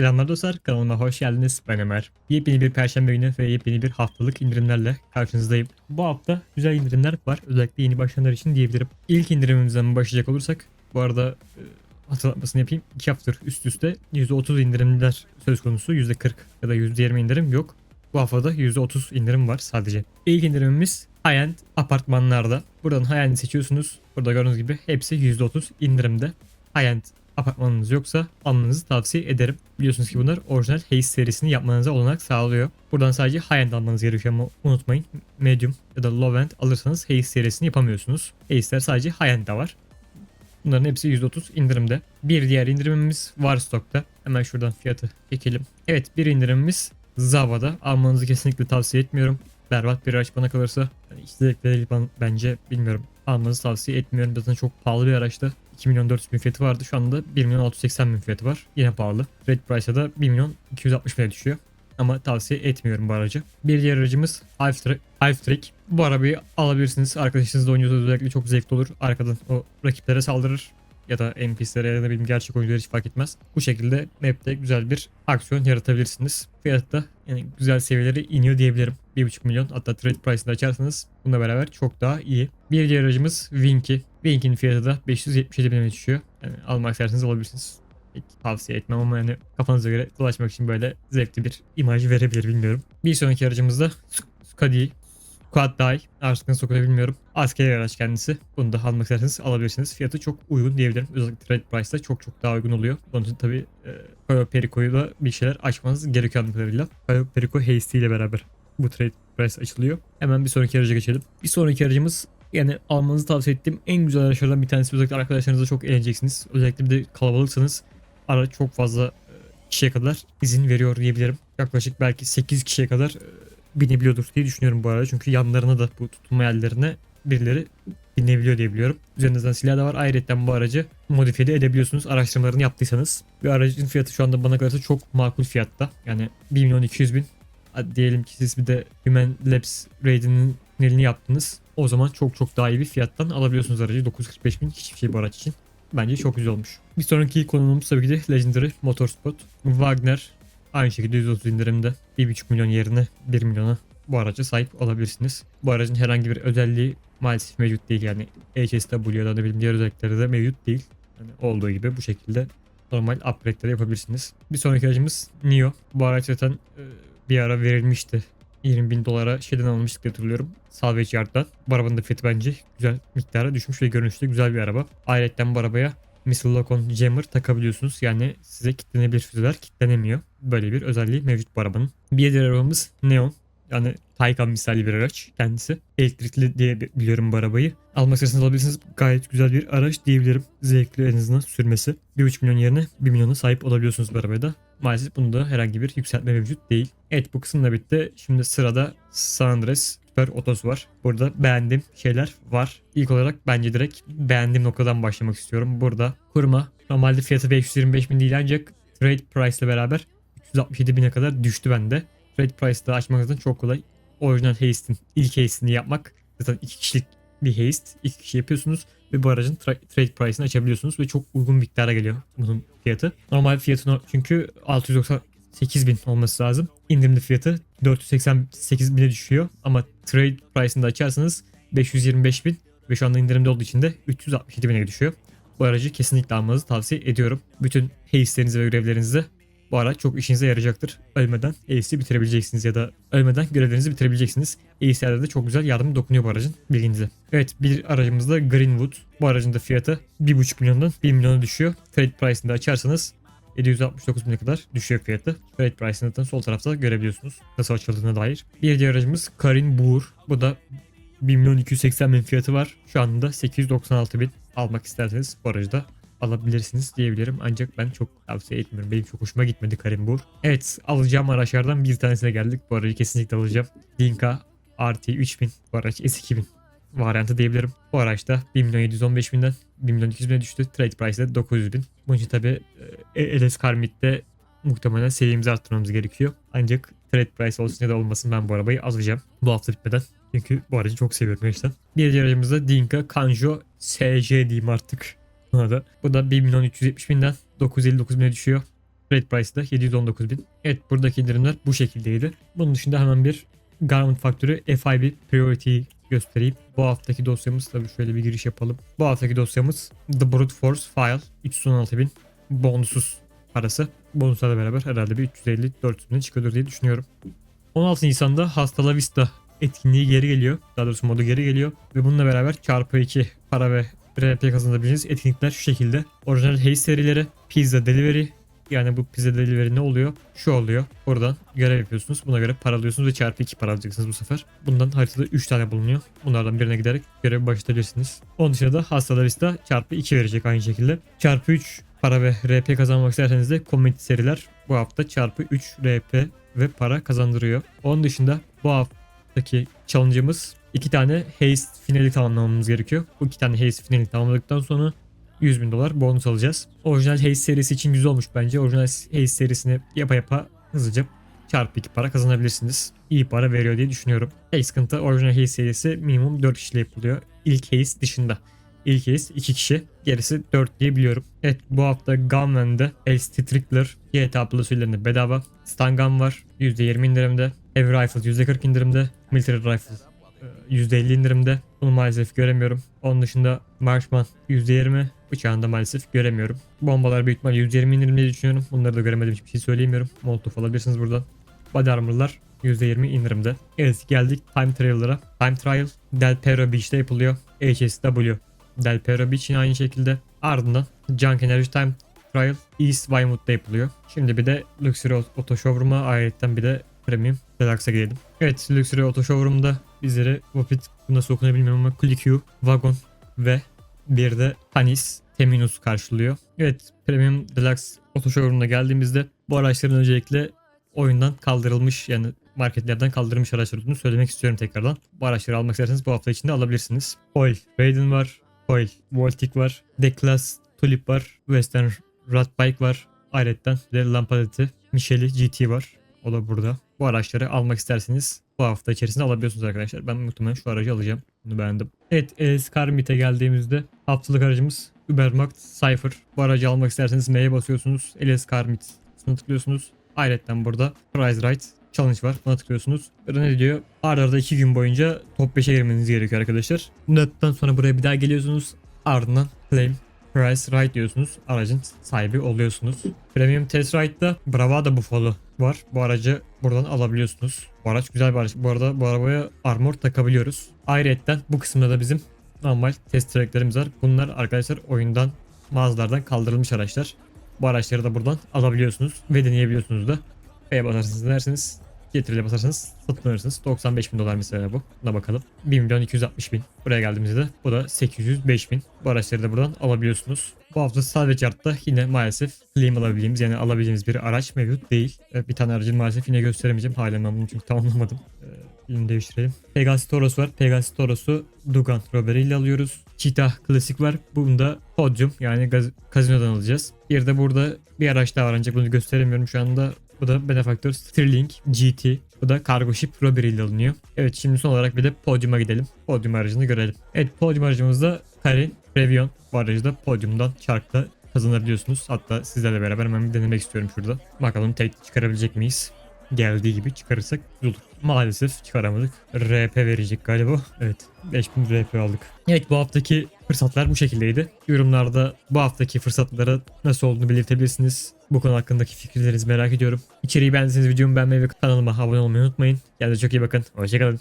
Selamlar dostlar kanalıma hoş geldiniz ben Ömer. Yepyeni bir perşembe günü ve yepyeni bir haftalık indirimlerle karşınızdayım. Bu hafta güzel indirimler var özellikle yeni başlayanlar için diyebilirim. İlk indirimimizden başlayacak olursak bu arada e, hatırlatmasını yapayım. 2 haftadır üst üste %30 indirimler söz konusu %40 ya da %20 indirim yok. Bu haftada %30 indirim var sadece. İlk indirimimiz high-end apartmanlarda. Buradan high-end'i seçiyorsunuz. Burada gördüğünüz gibi hepsi %30 indirimde. High-end apartmanınız yoksa almanızı tavsiye ederim. Biliyorsunuz ki bunlar orijinal Haze serisini yapmanıza olanak sağlıyor. Buradan sadece high-end almanız gerekiyor ama unutmayın medium ya da low-end alırsanız Haze serisini yapamıyorsunuz. Haze'ler sadece high-end'de var. Bunların hepsi %30 indirimde. Bir diğer indirimimiz var stokta. Hemen şuradan fiyatı çekelim. Evet bir indirimimiz Zava'da. Almanızı kesinlikle tavsiye etmiyorum. Berbat bir araç bana kalırsa. Yani ben- bence bilmiyorum. Almanızı tavsiye etmiyorum. Zaten çok pahalı bir araçtı. 2 milyon 400 bin fiyatı vardı. Şu anda 1 milyon 680 bin fiyatı var. Yine pahalı. Red Price'a da 1 milyon 260 bine düşüyor. Ama tavsiye etmiyorum bu aracı. Bir diğer aracımız Half-Trick. Bu arabayı alabilirsiniz. Arkadaşınızla oynuyorsanız özellikle çok zevkli olur. Arkadan o rakiplere saldırır ya da NPC'lere ya da bileyim gerçek oyunculara hiç fark etmez. Bu şekilde map'te güzel bir aksiyon yaratabilirsiniz. Fiyatı da yani güzel seviyelere iniyor diyebilirim. 1.5 milyon hatta trade price'ını açarsanız bununla beraber çok daha iyi. Bir diğer aracımız Winky. Winky'nin fiyatı da 577 bine düşüyor. Yani almak isterseniz alabilirsiniz. Hiç tavsiye etmem ama yani kafanıza göre dolaşmak için böyle zevkli bir imaj verebilir bilmiyorum. Bir sonraki aracımız da Scudi Quad Die. Artık nasıl okuduğunu bilmiyorum. Askeri araç kendisi. Bunu da almak isterseniz alabilirsiniz. Fiyatı çok uygun diyebilirim. Özellikle trade price'da çok çok daha uygun oluyor. Onun için tabii e, Cayo Perico'yu da bir şeyler açmanız gerekiyor anladığım kadarıyla. Cayo Perico Hasty ile beraber bu trade price açılıyor. Hemen bir sonraki araca geçelim. Bir sonraki aracımız yani almanızı tavsiye ettiğim en güzel araçlardan bir tanesi. Özellikle arkadaşlarınızla çok eğleneceksiniz. Özellikle bir de kalabalıksanız araç çok fazla e, kişiye kadar izin veriyor diyebilirim. Yaklaşık belki 8 kişiye kadar e, binebiliyordur diye düşünüyorum bu arada. Çünkü yanlarına da bu tutunma yerlerine birileri binebiliyor diye biliyorum. Üzerinizden silah da var. Ayrıca bu aracı modifiye de edebiliyorsunuz araştırmalarını yaptıysanız. Bir aracın fiyatı şu anda bana kalırsa çok makul fiyatta. Yani 1 milyon 200 bin. Hadi diyelim ki siz bir de Human Labs Raid'inin elini yaptınız. O zaman çok çok daha iyi bir fiyattan alabiliyorsunuz aracı. 945 bin hiçbir şey bu araç için. Bence çok güzel olmuş. Bir sonraki konumuz tabii ki de Legendary Motorsport. Wagner aynı şekilde 130 indirimde 1.5 milyon yerine 1 milyona bu araca sahip olabilirsiniz. Bu aracın herhangi bir özelliği maalesef mevcut değil yani HSW ya da ne bileyim diğer özellikleri de mevcut değil. Yani olduğu gibi bu şekilde normal upgrade'leri yapabilirsiniz. Bir sonraki aracımız Nio. Bu araç zaten e, bir ara verilmişti. 20 bin dolara şeyden almıştık diye hatırlıyorum. Salvage Yard'dan. Bu arabanın da fiyatı bence güzel miktara düşmüş ve görünüşte güzel bir araba. Ayrıca bu arabaya Missile Lock-on Jammer takabiliyorsunuz. Yani size kilitlenebilir füzeler kilitlenemiyor. Böyle bir özelliği mevcut bu arabanın. Bir diğer arabamız Neon. Yani Taycan misali bir araç kendisi. Elektrikli diye biliyorum bu arabayı. Almak isterseniz alabilirsiniz. Gayet güzel bir araç diyebilirim. Zevkli en azından sürmesi. 1.5 milyon yerine 1 milyona sahip olabiliyorsunuz bu arabaya. Maalesef bunda herhangi bir yükseltme mevcut değil. Evet bu kısım da bitti. Şimdi sırada San Andreas Süper Otosu var. Burada beğendiğim şeyler var. İlk olarak bence direkt beğendiğim noktadan başlamak istiyorum. Burada kurma. Normalde fiyatı 525 bin değil ancak trade price ile beraber 367 bine kadar düştü bende. Trade price'da açmak zaten çok kolay. Orijinal Haste'in ilk Haste'ini yapmak zaten iki kişilik bir Haste. iki kişi yapıyorsunuz ve bu aracın tra- trade price'ını açabiliyorsunuz ve çok uygun miktara geliyor bunun fiyatı. Normal fiyatı çünkü 698 bin olması lazım. İndirimli fiyatı 488 bine düşüyor ama trade price'ını da açarsanız 525 bin ve şu anda indirimde olduğu için de 367 bine düşüyor. Bu aracı kesinlikle almanızı tavsiye ediyorum. Bütün Haste'lerinizi ve görevlerinizi bu araç çok işinize yarayacaktır. Ölmeden Ace'i bitirebileceksiniz ya da ölmeden görevlerinizi bitirebileceksiniz. Ace'lerde de çok güzel yardım dokunuyor bu aracın bilginize. Evet bir aracımız da Greenwood. Bu aracın da fiyatı 1.5 milyondan 1 milyona düşüyor. Trade price'ını da açarsanız 769 bine kadar düşüyor fiyatı. Trade price'ını da sol tarafta görebiliyorsunuz. Nasıl açıldığına dair. Bir diğer aracımız Karin Buur. Bu da 1 milyon 280 bin fiyatı var. Şu anda 896 bin almak isterseniz bu aracı da alabilirsiniz diyebilirim. Ancak ben çok tavsiye etmiyorum. Benim çok hoşuma gitmedi Karimbur. Evet alacağım araçlardan bir tanesine geldik. Bu aracı kesinlikle alacağım. Linka RT 3000 bu araç S2000 varyantı diyebilirim. Bu araçta 1 milyon 715 binden 1 milyon 200 bine düştü. Trade price de 900 bin. Bunun için tabi LS Karmit'te muhtemelen serimizi arttırmamız gerekiyor. Ancak trade price olsun ya da olmasın ben bu arabayı alacağım. Bu hafta bitmeden. Çünkü bu aracı çok seviyorum gerçekten. Bir diğer aracımız da Dinka Kanjo SC diyeyim artık. Da. Bu da 1 milyon 370 binden 959 bine düşüyor. Trade price da 719.000. Evet buradaki indirimler bu şekildeydi. Bunun dışında hemen bir Garment Factory FIB Priority göstereyim. Bu haftaki dosyamız tabii şöyle bir giriş yapalım. Bu haftaki dosyamız The Brute Force File 316.000 bonusuz parası. Bonuslarla beraber herhalde bir 350-400 bin çıkıyordur diye düşünüyorum. 16 Nisan'da Hasta La Vista etkinliği geri geliyor. Daha doğrusu modu geri geliyor. Ve bununla beraber çarpı 2 para ve RP kazanabileceğiniz etkinlikler şu şekilde. Orijinal Haze serileri, Pizza Delivery, yani bu pizza delivery ne oluyor? Şu oluyor. Buradan görev yapıyorsunuz. Buna göre para alıyorsunuz ve çarpı 2 para alacaksınız bu sefer. Bundan haritada 3 tane bulunuyor. Bunlardan birine giderek görevi başlatabilirsiniz. Onun dışında da hastalar liste çarpı 2 verecek aynı şekilde. Çarpı 3 para ve RP kazanmak isterseniz de community seriler bu hafta çarpı 3 RP ve para kazandırıyor. Onun dışında bu haftaki challenge'ımız iki tane Haze finali tamamlamamız gerekiyor. Bu iki tane Haze finali tamamladıktan sonra 100 bin dolar bonus alacağız. Orijinal Haze serisi için güzel olmuş bence. Orijinal Haze serisini yapa yapa hızlıca çarpı 2 para kazanabilirsiniz. İyi para veriyor diye düşünüyorum. Tek sıkıntı orijinal Haze serisi minimum 4 kişiyle yapılıyor. İlk Haze dışında. İlk Haze 2 kişi. Gerisi 4 diye biliyorum. Evet bu hafta Gunman'de LST Trickler GTA Plus üyelerinde bedava. Stun Gun var. %20 indirimde. Heavy Rifle %40 indirimde. Military Rifle %50 indirimde. Bunu maalesef göremiyorum. Onun dışında Marshman %20. Bıçağında maalesef göremiyorum. Bombalar büyük ihtimalle %20 indirimde düşünüyorum. Bunları da göremedim hiçbir şey söyleyemiyorum. Molotov alabilirsiniz buradan. Body Armor'lar %20 indirimde. Evet geldik Time Trial'lara. Time Trial Del Perro Beach'te yapılıyor. HSW Del Perro Beach aynı şekilde. Ardından Junk Energy Time Trial East Wymood'da yapılıyor. Şimdi bir de Luxury Auto Showroom'a ayrıca bir de Premium Deluxe'a gidelim. Evet Luxury Auto Showroom'da bizleri Vapid nasıl okunuyor bilmiyorum ama ClickU, Wagon ve bir de Tanis Teminus karşılıyor. Evet Premium Deluxe Auto Showroom'da geldiğimizde bu araçların öncelikle oyundan kaldırılmış yani marketlerden kaldırılmış araçlar olduğunu söylemek istiyorum tekrardan. Bu araçları almak isterseniz bu hafta içinde alabilirsiniz. Oil Raiden var. Oil Voltic var. D-Class Tulip var. Western Rat Bike var. Ayrıca de Lampadati Micheli GT var. O da burada. Bu araçları almak isterseniz bu hafta içerisinde alabiliyorsunuz arkadaşlar. Ben muhtemelen şu aracı alacağım. Bunu beğendim. Evet LS Carmit'e geldiğimizde haftalık aracımız Ubermax Cypher. Bu aracı almak isterseniz M'ye basıyorsunuz. Carmit kısmına tıklıyorsunuz. Ayrıca burada Price Right Challenge var. Buna tıklıyorsunuz. Burada ne diyor? Arda arda 2 gün boyunca top 5'e girmeniz gerekiyor arkadaşlar. Bundan sonra buraya bir daha geliyorsunuz. Ardından Claim Price Right diyorsunuz. Aracın sahibi oluyorsunuz. Premium Test Ride'da Bravada Buffalo var. Bu aracı buradan alabiliyorsunuz. Bu araç güzel bir araç. Bu arada bu arabaya armor takabiliyoruz. Ayrıca bu kısımda da bizim normal test tracklerimiz var. Bunlar arkadaşlar oyundan mağazalardan kaldırılmış araçlar. Bu araçları da buradan alabiliyorsunuz ve deneyebiliyorsunuz da. B'ye basarsanız denersiniz. Getiriyle basarsanız satın alırsınız. 95 bin dolar mesela bu. Buna bakalım. 1 milyon 260 bin. Buraya geldiğimizde de bu da 805 bin. Bu araçları da buradan alabiliyorsunuz. Bu hafta sadece artta yine maalesef claim alabildiğimiz yani alabileceğimiz bir araç mevcut değil. Evet, Bir tane aracı maalesef yine gösteremeyeceğim. Halen ben bunu çünkü tamamlamadım. Ee, Filmi değiştirelim. Pegasus Toros var. Pegasus Toros'u Dugan Robbery ile alıyoruz. Cheetah Klasik var. Bunda Podium yani gaz- kazinodan alacağız. Bir de burada bir araç daha var ancak bunu gösteremiyorum şu anda. Bu da Benefactor Sterling GT. Bu da Cargo Ship Robbery ile alınıyor. Evet şimdi son olarak bir de Podium'a gidelim. Podium aracını görelim. Evet Podium aracımızda Karin Previon bu aracı da Podium'dan çarkla kazanabiliyorsunuz. Hatta sizlerle beraber hemen bir denemek istiyorum şurada. Bakalım tek çıkarabilecek miyiz? Geldiği gibi çıkarırsak olur. Maalesef çıkaramadık. RP verecek galiba. Evet 5000 RP aldık. Evet bu haftaki fırsatlar bu şekildeydi. Yorumlarda bu haftaki fırsatlara nasıl olduğunu belirtebilirsiniz. Bu konu hakkındaki fikirlerinizi merak ediyorum. İçeriği beğendiyseniz videomu beğenmeyi ve kanalıma abone olmayı unutmayın. Kendinize çok iyi bakın. Hoşçakalın.